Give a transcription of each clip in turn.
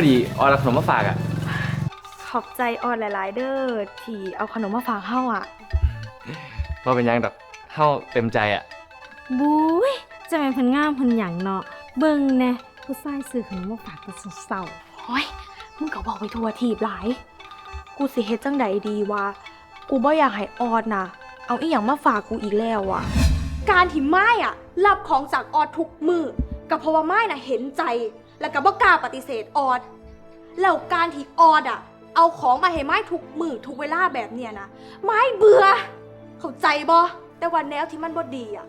อดีออนเอาขนมมาฝากอะ ขอบใจออนหลาย ๆ เด้อที่เอาขนมมาฝากเฮาอะว่าเป็นหยังดอกเฮาเต็มใจอะ บุ้ยจะเป็นเพิ่นงามเพิ่นหยังเนาะเบิ่งแน่ผู้ชายซื้อขนมมาฝากแต่เศร้าๆโอ้ยมึงก็บอกไปทั่วทีบหลาย กูสิเฮ็ดจังใดดีวะกูบ่อยากให้ออดน่ะเอาอีหยังมาฝากกูอีกแล้วอะ การที่ไม้อะรับของจากออดทุกมือก็เพราะว่าไม้น่ะเห็นใจ แล้วก็บ่กล้าปฏิเสธออด แล้วการที่ออดอะเอาของมาให้ไม้ทุกมือทุกเวลาแบบเนี้ยนะไม้เบื่อ เข้าใจบ่แต่ว่าแนวที่มันบ่ดีอะ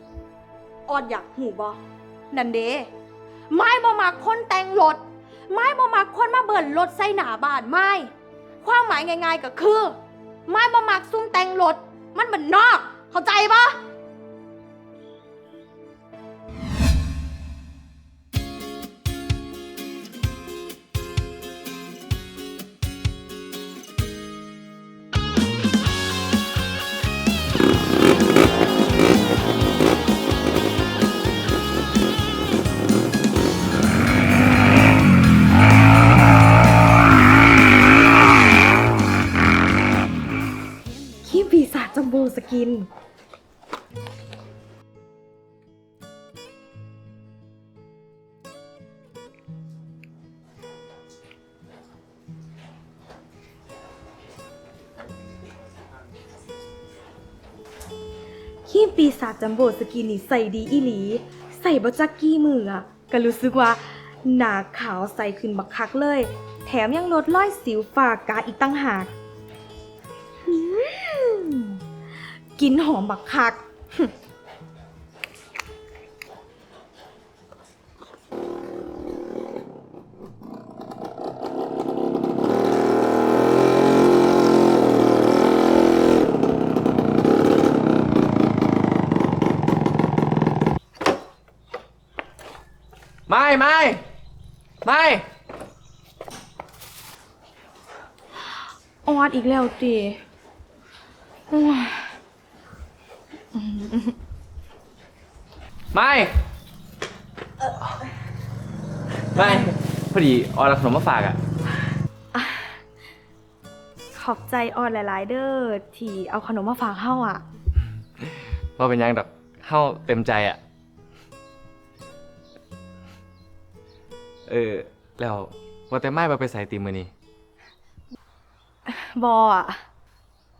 ออดอยากหูบ่นั่นเด้ไม้บ่มักคนแต่งรถไม้บ่มักคนมาเบิ่นรถใส่หน้าบ้านไม้ความหมายง่ายๆก็คือ ไม้บ่มักซุ่มแต่งรถมันเหมือนนอก เข้าใจบ่ สกิน ขี้ปีศาจจัมโบสกินนี่ใส่ดีอีหลี ใส่บจักกี้มืออะก็รู้สึกว่าหนาขาวใสขึ้นบักคักเลย แถมยังลดร้อยสิวฝากาอีกตั้งหาก กลินหอมบักคักไม่ไม่ไม่ออดอีกแล้วตีโอ้ย ไม่ ไม่ พอดีออนเอาขนมมาฝากอะ ขอบใจออดหลาย ๆ เด้อที่เอาขนมมาฝากเฮาอะ ว่าเป็นหยังดอกเฮาเต็มใจอะ เออ แล้วว่าแต่ไม่มาไปใส่ตีมือนี่บออะ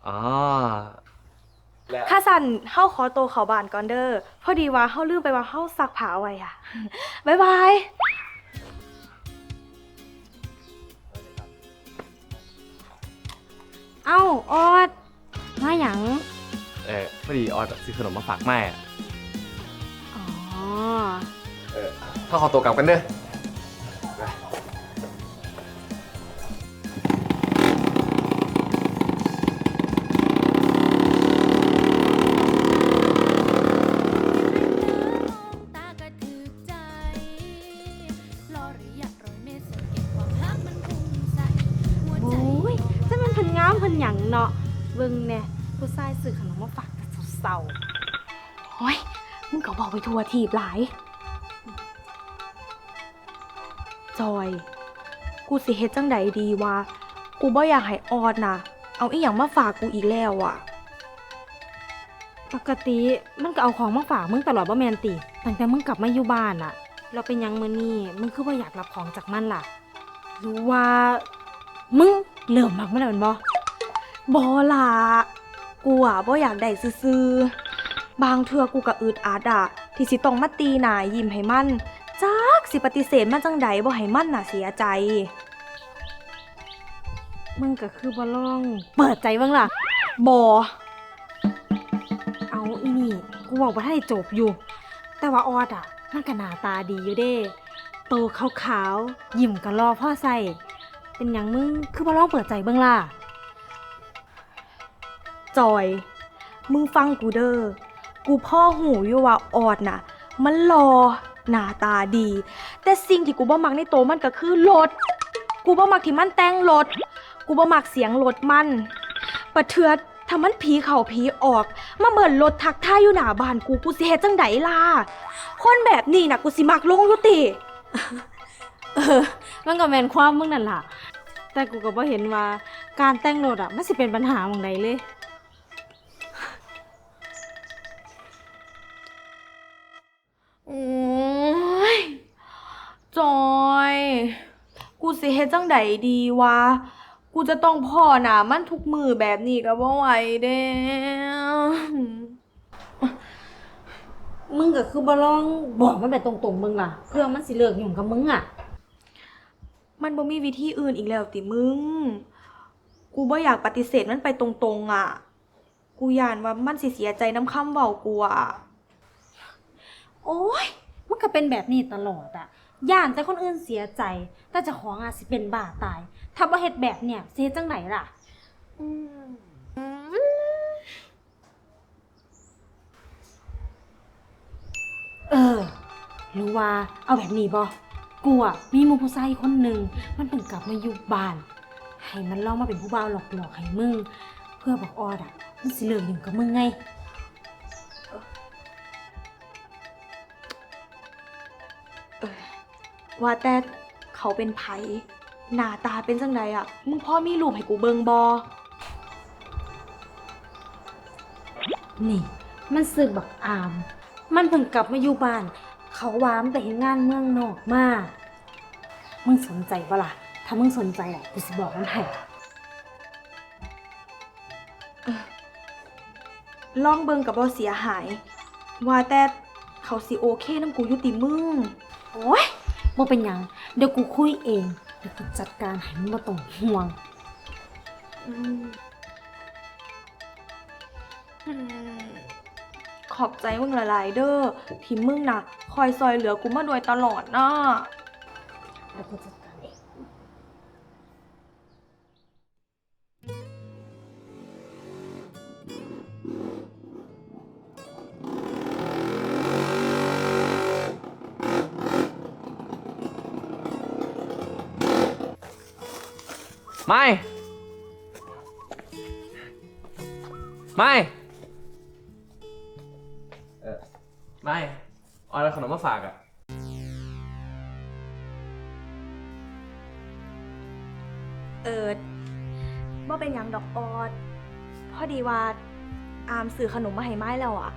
อ๋อ แล้วข้าสันเฮาขอโตวเขาบานก่อนเด้อพอดีว่าเฮาลืมไปว่าเฮาซักผ้าเอาไว้อะบ๊ายบาย เอ้าออดมาหยังเออพอดีออนซื้อขนมมาฝากแม่อะอ๋อเออถ้าขอตัวกลับกันเด้อ ไปทั่วทีบหลาย จอย กูสิเฮ็ดจังใดดีวะ กูบ่อยากให้ออดนะเอาอีหยังมาฝากกูอีกแล้วอะปกติมันก็เอาของมาฝากมึงตลอดบ่แมนติ ตั้งแต่มึงกลับมาอยู่บ้านอะเราเป็นยังมือนี้มึงคือบ่าอยากรับของจากมันล่ะหรือว่า มึงเริ่มมักมันแล้วแม่นบ่บ่ล่ะกูอะบ่อยากได้ซื่อๆบางเทื่อกูก็อึดอัดอะ ที่สิต้องมาตีหนายิ้มให้มันจักสิปฏิเสธมันจังใดบ่ให้มันน่ะเสียใจ มึงก็คือบ่ลอง เปิดใจบ้างล่ะบ่เอาอีนี่กูบอกว่าให้จบอยู่ แต่ว่าออดอะมันก็หน้าตาดีอยู่เด้โตขาวๆยิ้มก็รอพ่อใส่ เป็นหยังมึงคือบ่ลองเปิดใจบิ่งล่ะจอย มึงฟังกูเด้อ กูพ่อหูอยู่ว่าออดน่ะ มันรอหน้าตาดี แต่สิ่งที่กูบ่มักในโตมันก็คือรถกูบ่มักที่มันแต่งรถกูบ่มักเสียงรถมันปะเทือดถ้ามันผีเข้าผีออก มาเบิ่นรถทักท่ายอยู่หน้าบ้านกูกูสิเฮ็ดจังไดล่ะคนแบบนี้น่ะกูสิมักลงอยู่ติเออมันก็แมนความมึงนั่นล่ะ แต่กูก็บ่เห็นว่าการแต่งรถอะมันสิเป็นปัญหาหม่องใดเลย โอ้ยจอย กูสิเฮ็ดจังใดดีวะ กูจะต้องพ่อหนามันทุกมือแบบนี้ก็บ่ไหวเด้มึงก็คือบ่ลองบอกมันแบบตรงๆมึงล่ะ เพื่อมันสิเลิกยุ่งกับมึงอะ มันบ่มีวิธีอื่นอีกแล้วติมึง กูบ่อยากปฏิเสธมันไปตรงๆอะ กูย่านว่ามันสิเสียใจน้ำคำเว้ากูอะ โอ้ยมันก็เป็นแบบนี้ตลอดอะย่านแต่คนอื่นเสียใจ แต่เจะของอาจสิเป็นบ้าตาย ถ้าบ่เฮ็ดแบบเนี่ยสิเฮ็ดจังไหนล่ะ เออ หรือว่าเอาแบบนี้บ่กูอะมีหมูผู้ชายคนหนึ่ง มันเพิ่งกลับมาอยู่บ้าน ให้มันลองมาเป็นผู้บ่าวหลอกๆให้มึง เพื่อบอกออดอะมันสิเลิกอยู่กับมึงไง ว่าแต่เขาเป็นไผหน้าตาเป็นจังไดอะมึงพ่อมีรูปให้กูเบิงบอ นี่ มันสึกบักอาม มันเพิ่งกลับมาอยู่บ้าน เขาว่ามันไปเห็นงานเมืองนอกมา มึงสนใจปะล่ะ ถ้ามึงสนใจอะกูสิบอกมันให้ลองเบิงกับบ่เสียหาย ว่าแต่เขาสิโอเคน้ำกูอยุติมึง โอ้ย บ่เป็นหยัง เดี๋ยวกูคุยเองเดี๋ยวกูจัดการให้มึงบ่ต้องห่วง อืมอืมขอบใจมึงหลายๆเด้อที่มึงน่ะคอยซอยเหลือกูมาโดยตลอดนะเดี๋ยวกูจัด ไม่ ไม่ เออไม่เอาอะไรขนมมาฝากอะเออบ่เป็นหยังดอกออด พอดีว่าอามซื้อขนมมาให้ไม้แล้วอะ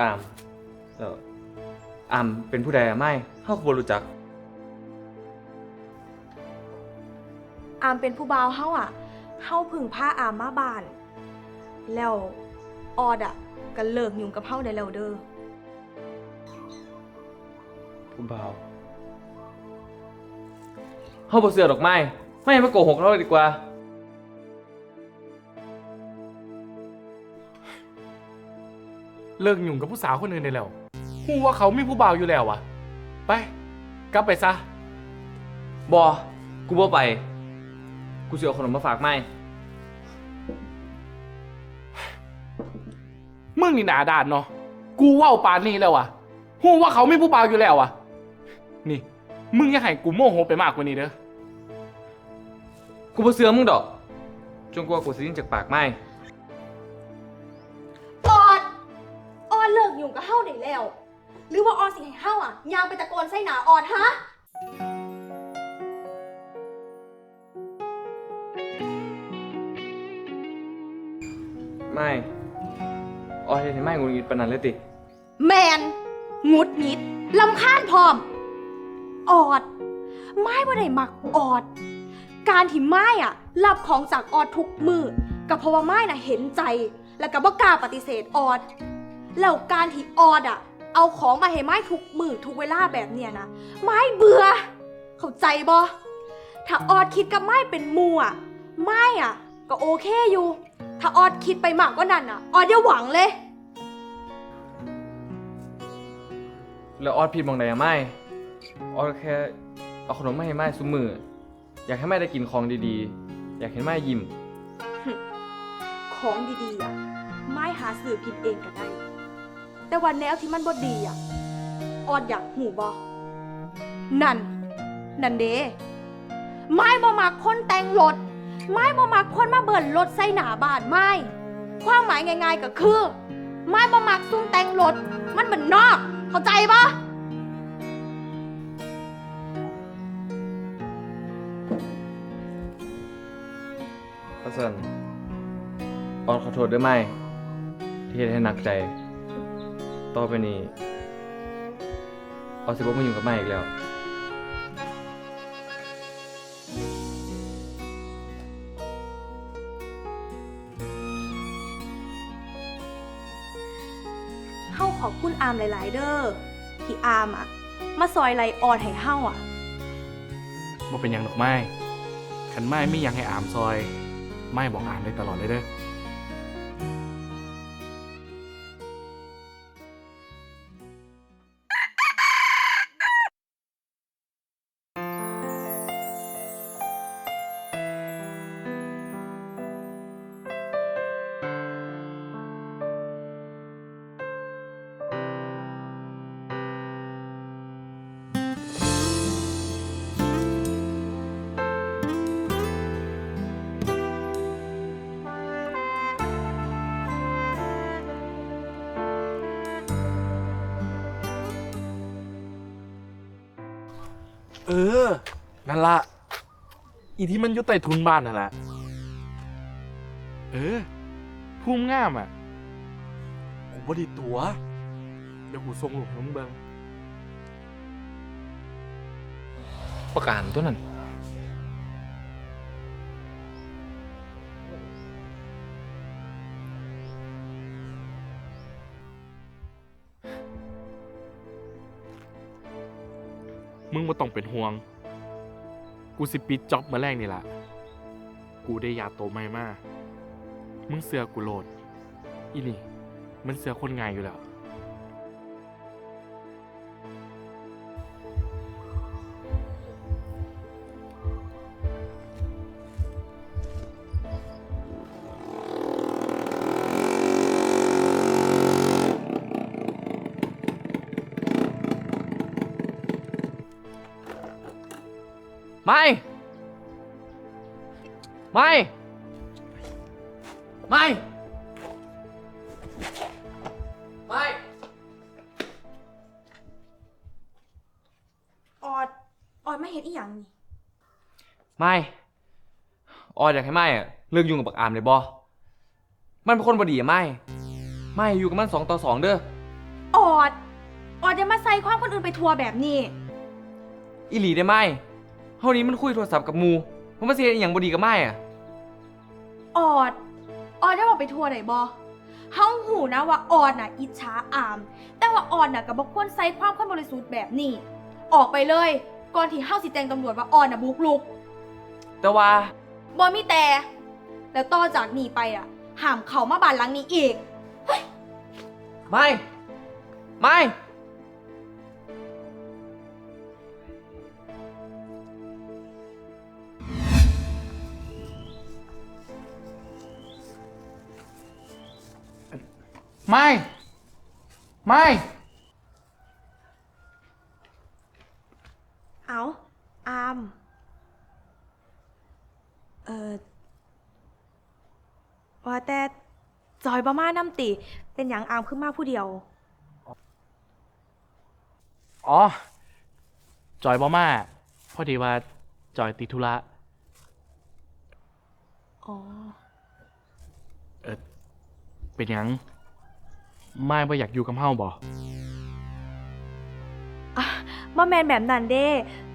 อามเออ อามเป็นผู้ใดอะไม่เขาก็บ่รู้จัก อามเป็นผู้บ่าวเฮาอะเฮาพึ่งพาอามมาบ้าน แล้วออดอะก็เลิกยุ่งกับเฮาได้แล้วเด้อ ผู้บ่าวเขาบ่เสือดอกไม้ ไม่มาโกหกเราเลยดีกว่า เลิกยุ่งกับผู้สาวคนอื่นได้แล้ว ฮู้ว่าเขามีผู้บ่าวอยู่แล้ววะไป กลับไปซะ บอ กูบ่ไป กูสิเอาขนมมาฝากไม่ มึงนี่หนาด่านเนาะ กูเว่าปานนี้แล้ววะฮู้ว่าเขามีผู้บ่าวอยู่แล้ววะนี่ มึงอย่าให้กูโมโหไปมากกว่านี้เด้อ กูบ่เสือมึงดอกจนกว่ากูสิยินจากปากไม่ ออดออดเลิกยุ่งกับเฮาได้แล้ว หรือว่าออดสิให้เฮาอะยางไปตะโกนใส่หนาออดฮะ ไม่ออยเห็นให้ไม่งูงิดปานนั้นเลยติ แมนงุดหงิดลำคาญพร้อม ออด ไม้บ่ได้มักออด การที่ไม้อะรับของจากออดทุกมือก็เพราะว่าไม้น่ะเห็นใจ แล้วก็บ่กล้าปฏิเสธออด แล้วการที่ออดอะ เอาของมาให้ไม้ทุกมือทุกเวลาแบบเนี้ยนะไม้เบื่อ เข้าใจบ่ถ้าออดคิดกับไม้เป็นหมัวไม้อะก็โอเคอยู่ ถ้าออดคิดไปมากกว่านั้นอะออดอย่าหวังเลย แล้วออดผิดบางใดอะไม่ออดแค่เอาขนมมาให้ไม่ซุมือ อยากให้ไม่ได้กินของดีๆ อยากเห็นไม่ยิ้ม ของดีๆอะ ไม่หาสื่อผิดเองก็ได้ แต่วันแนวที่มันบ่ดีอะออดอยากหูบอนั่น นั่นเด้ไม้บ่มักคนแต่งรถไม้บ่มักคนมาเบิ่นรถใส่หน้าบ้านไม้ความหมายง่าย ๆ ก็คือไไม่มามักซุ่มแต่งรถมันเหมือนนอก เข้าใจปะก็สันออนขอโทษด้วยไหมที่เฮ็ดให้หนักใจ ต่อไปนี้ออนสิบ่มายุ่งกับไม่อีกแล้ว เฮาขอบคุณอามหลาย ๆ เด้อที่อามอะมาซอยไลออนให้เฮาอะบ่เป็นหยังดอกไม้ขันไม้ไม่ยังให้อามซอย ไม้บอกอามได้ตลอดเลยเด้อ เออ นั่นละ อีที่มันอยู่ใต้ทุนบ้านนั่นแหละเออภูมิงามอะกูบ่ไดีตัว เดี๋ยวกูส่งรูกให้มึงเบิ่งประการตัวนั้น มึงบ่ต้องเป็นห่วง กูสิปิดจ็อบมาแรกนี่ล่ะ กูได้ยาโตใหม่มา มึงเสือกูโหลด อีนี่ มันเสือคนง่ายอยู่แล้ว ไม่ ไม่ ไม่ ออด ออดไม่เห็นอีหยังนี่ ไม่ออยอยากให้ไม่อะเลิกยุ่งกับบักอามเลยบอมันเป็นคนบดีอะไม่ ไม่อยู่กับมันสองต่อสองเด้อ ออด ออดจะมาใส่ความคนอื่นไปทัวร์แบบนี้ อีหลีได้ไหมเฮานี้มันคุยโทรศัพท์กับหมู มันมาเสียอหย่างบดีกับไม่อะออด ออดได้บอกไปทัวร์ไหนบอเฮาหูนะว่าออดน่ะ อิจฉาอาม แต่ว่าออดน่ะกับบอกควรใส่ความคนบริสุทธิ์แบบนี้ ออกไปเลย ก่อนที่เฮาสิแจ้งตำรวจว่าออดน่ะบุกลุกแต่ว่าบอมีแต่ แล้วต่อจากนี้ไปอะห้ามเขามาบ้านหลังนี้อีก ไม่ ไม่ ไม่ ไม่ เอาอาม เออว่าแต่จอยประมาน้ำติ เป็นอย่างอามขึ้นมาผู้เดียว อ๋อ จอยบ่มาพอดีว่าจอยติดธุระอ๋อเออเป็นหยัง ไม่บ่อยากอยู่กับเฮาบ่บ่แมนแบบนั้นเด้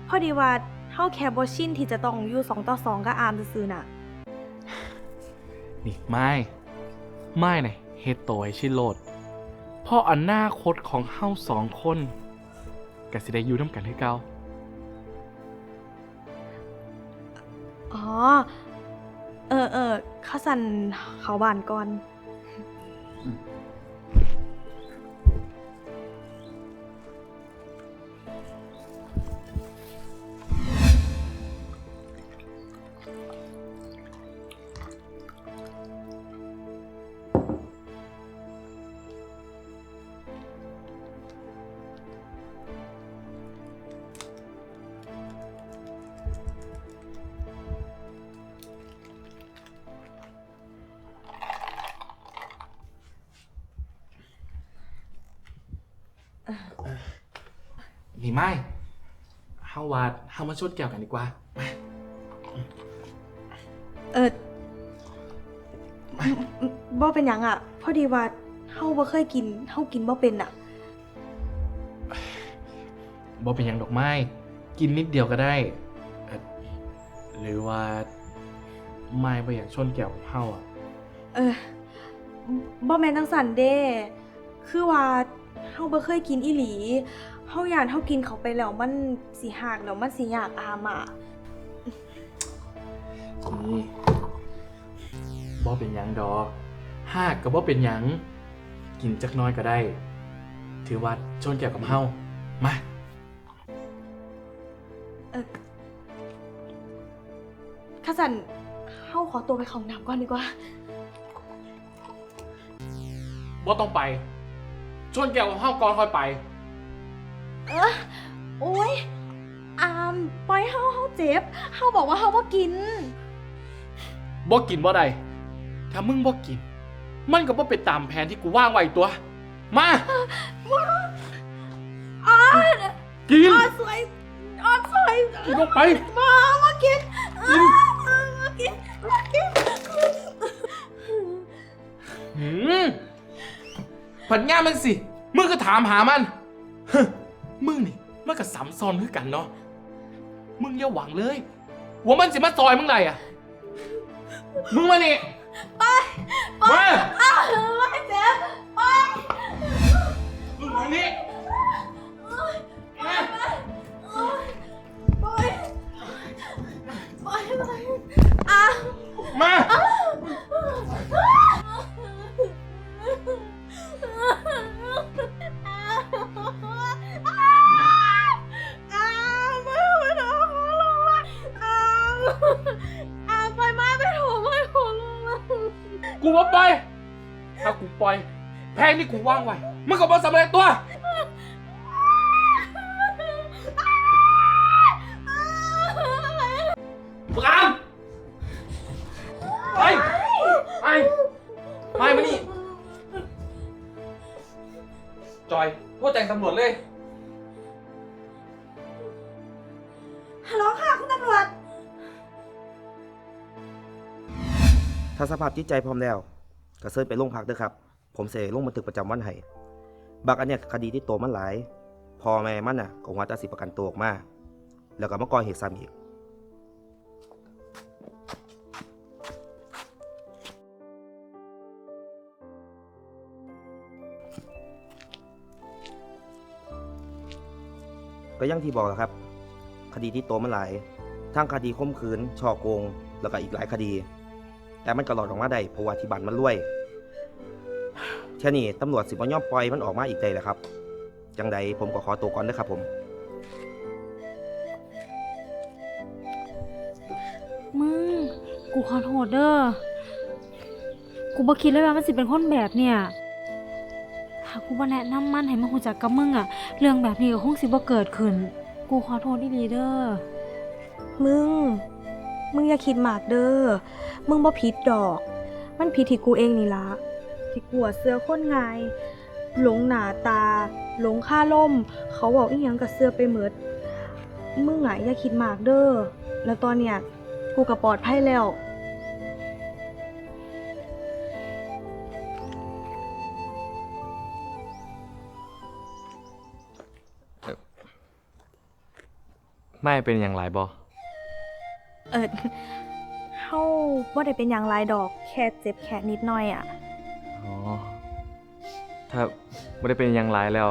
พอดีว่าเฮาแค่บ่ชินที่จะต้องอยู่สองต่อสองกับอามซื่อๆน่ะ นี่ไม่ไม่น่ะเฮ็ดโตให้ชินโลดเพราะอนาคตของเฮาสองคนก็สิได้อยู่นํกันคือเก่าอ๋อ เออเออเข้าสันเขาบ้านก่อนนี่ เฮามาชดแก้วกันดีกว่าเออบ่เป็นหยังอะพอดีว่าเฮาบ่เคยกินเฮากินบ่เป็นอะ บ่เป็นหยังดอกไม้ กินนิดเดียวก็ได้เอ่อหรือว่าไม่บ่อยากชนแก้วกับเฮาอะ เออบ่แม่นจังสันเด้ คือว่าเฮาบ่เคยกินอีหลี เฮาย่านเฮากินเขาไปแล้วมันสิหักแล้วมันสิยากอามอะนี่บ่เป็นหยังดอกหากก็บ่เป็นหยัง กินจักหน้อยก็ได้ ถือว่าชนแก้วกับเฮามา เออข้าสันเฮาขอตัวไปเข้าห้องน้ำก่อนดีกว่า บ่ต้องไป ชนแก้วกับเฮาก่อนค่อยไปเออโอ๊ยอามปล่อยเฮาเฮาเจ็บเฮาบอกว่าเฮาบ่กิน บ่กินบ่ได้ถ้ามึงบ่กิน มันก็บ่ไปตามแผนที่กูวางไว้ตัว มาออดกินออดสวยออดสวยกินลงไปมามากินกินมากินมากินหืมผัดง่ามันสิ มึงก็ถามหามันฮึ มึงนี่มันก็สามซ้อนคือกันเนาะ มึงอย่าหวังเลย ว่ามันสิมาซอยมึงไรอะ มึงมานี่ไปมาไม่เจ็บไปมึงมานี่มาไปไปไปอามมาามอามไปมาไปถูไม่ของลุงละกูว่าไปถ้ากูปล่อย แพงที่กูวางไว้มึงก็บ่สำเร็จตัว ปรามไปไปไปมานี่ จอยโทษแจ้งตำรวจเลยาสภาพจิตใจพร้อมแล้วก็เชิญไปโรงพักเด้อครับ ผมเสลงบันทึกประจำวันให้บักอันเนี้ยคดีที่โตมันหลาย พอแม่มันน่ะก็ว่าจะสิประกันตัวออกมา แล้วก็มาก่อเหตุซ้ำอีกก็ยังที่บอกแหละครับ คดีที่โตมันหลาย ทั้งคดีข่มขืนช่อโกง แล้วก็อีกหลายคดี แต่มันก็หลอดออกมาได้เพราะว่าที่บันมันรวยแค่นี้ตำรวจสิบ่ยอมปล่อยมันออกมาอีกได้แหละครับ จังใดผมก็ขอตัวก่อนเด้อครับผมมึงกูขอโทษเด้อ กูบ่คิดเลยว่ามันสิเป็นคนแบบเนี่ยถ้ากูบ่แนะนำมันให้มันรู้จักกับมึงอะเรื่องแบบนี้ก็คงสิบ่เกิดขึ้น กูขอโทษอีหลีเด้อมึง มึงอย่าคิดมากเด้อ มึงบ่ผิดดอก มันผิดที่กูเองนี่ละ ที่กลัวเสื้อคนไงหลงหนาตา หลงค่าล่ม เขาบอกอีหยังกับเสื้อไปเหมิด มึงอะอย่าคิดมากเด้อ แล้วตอนเนี้ยกูก็ปลอดภัยแล้วไม่เป็นอย่างไรบอ เออเฮาบ่ได้เป็นอย่างไรดอกแค่เจ็บแค่นิดหน่อยอะอ๋อ ถ้าไม่ได้เป็นอย่างไรแล้ว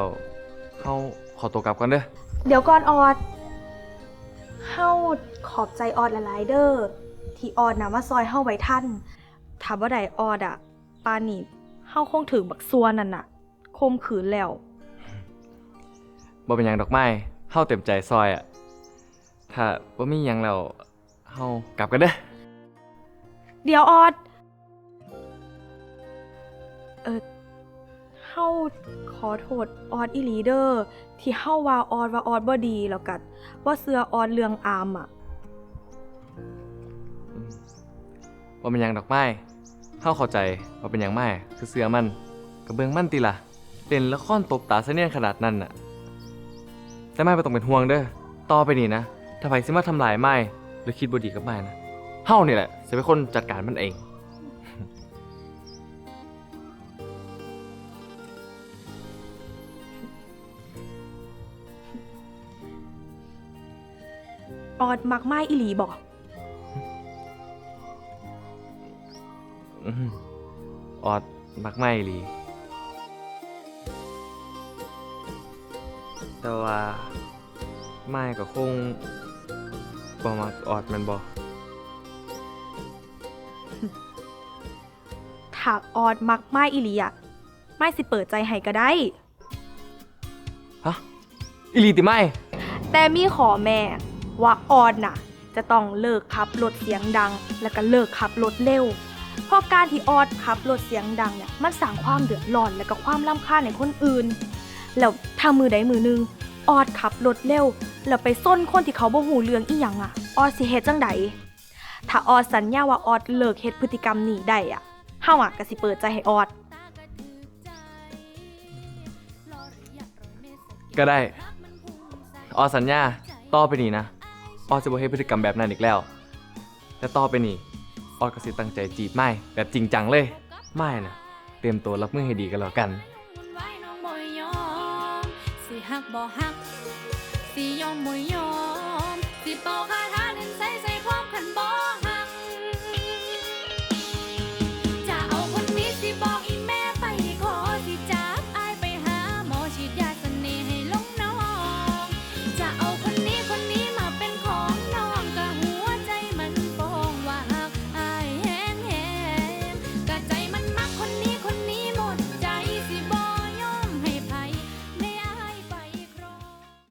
เขาขอตัวกลับก่อนเด้อ เดี๋ยวก่อนออดเฮาขอบใจออดหลายๆเด้อที่ออดนะมาซอยเฮาไว้ท่านถามว่าใดออดอะปานี่เฮาคงถึงบักซัวนั่นน่ะคมขืนแล้วบ่เป็นอย่างดอกไม้เฮาเต็มใจซอยอะถ้าบ่มีหยังแล้ว เฮากลับกันเด้อเดี๋ยวออด เออเฮาขอโทษออดอีหลีเดอร์ ที่เฮาว่าออดว่าออดบ่ดีแล้วกัดว่าเสือออดเรื่องอามอะอืมบ่เป็นอย่างดอกไม้เฮาเข้าใจว่าเป็นอย่างไม้คือเสือมันกระเบื้องมันติล่ะเล่นละครตบตาเสนียนขนาดนั้นน่ะ แต่ไม่ต้องเป็นห่วงเด้อต่อไปนี่นะ ถ้าไผสิมาทำลายไม่ หรือคิดบ่ดีกับไม่นะเฮานี่แหละจะเป็นคนจัดการมันเอง ออดมักไม้อีหลีบอกอื้อหือออดมักไม่อีหลีแต่ว่าไม่ก็คง บ่มักออดแมันบ่ถ้าออดมักไม้อีหลีอะไม้สิเปิดใจให้ก็ได้ ฮะอีหลีติไม่แต่มีขอแม่ ว่าออดน่ะ จะต้องเลิกขับรถเสียงดัง แล้วก็เลิกขับรถเร็ว เพราะการที่ออดขับรถเสียงดังเนี่ยมันสร้างความเดือดร้อนและก็ความรำคาญในคนอื่น แล้วถ้ามือใดมือหนึง ออดขับรถเร็ว แล้วไปส้นคนที่เขาบ่หูเรื่องอีหยังอะออดสิเฮ็ดจังใดถ้าออดสัญญาว่าออดเลิกเฮ็ดพฤติกรรมนี้ได้อะเฮาอะก็สิเปิดใจให้ออด ก็ได้ ออสัญญาต่อไปนี้นะออจะบ่ให้พฤติกรรมแบบนั้นอีกแล้วแต่ต่อไปนี้ออก็สิตั้งใจจีบไม่แบบจริงจังเลย ไม่นะเตรียมตัวรับมือให้ดีกันแล้วกัน หักบ่หัก สิยอมบ่ยอม สิเป่าคา